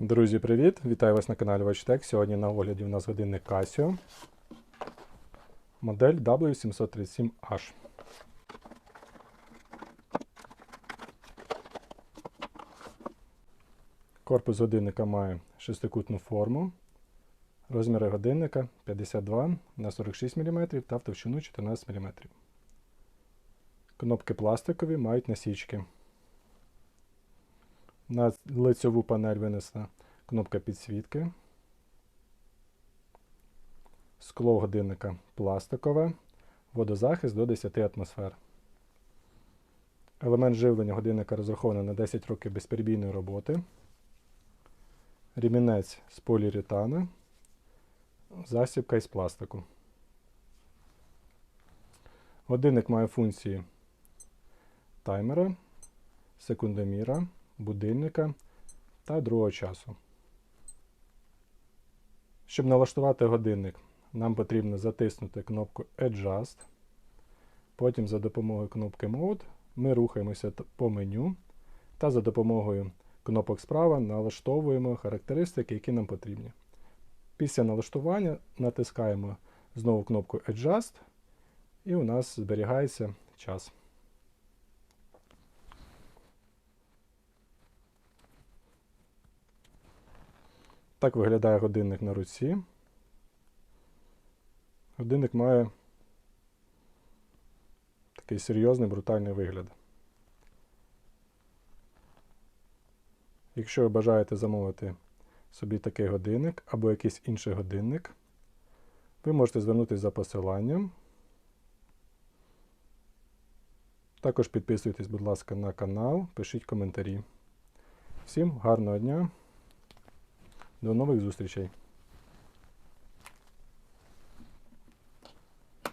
Друзі, привіт! Вітаю вас на каналі WatchTech. Сьогодні на огляді у нас годинник Casio. Модель W737H. Корпус годинника має шестикутну форму. Розміри годинника 52 на 46 мм та в товщину 14 мм. Кнопки пластикові мають насічки. На лицьову панель винесена кнопка підсвітки. Скло годинника пластикове, водозахист до 10 атмосфер. Елемент живлення годинника розрахований на 10 років безперебійної роботи. Рімінець з поліуретана. Засібка із пластику. Годинник має функції таймера, секундоміра, будильника та другого часу. Щоб налаштувати годинник, нам потрібно затиснути кнопку Adjust. Потім за допомогою кнопки Mode ми рухаємося по меню та за допомогою кнопок справа налаштовуємо характеристики, які нам потрібні. Після налаштування натискаємо знову кнопку Adjust, і у нас зберігається час. Так виглядає годинник на руці. Годинник має такий серйозний брутальний вигляд. Якщо ви бажаєте замовити собі такий годинник або якийсь інший годинник, ви можете звернутися за посиланням. Також підписуйтесь, будь ласка, на канал, пишіть коментарі. Всім гарного дня! До нових зустрічей!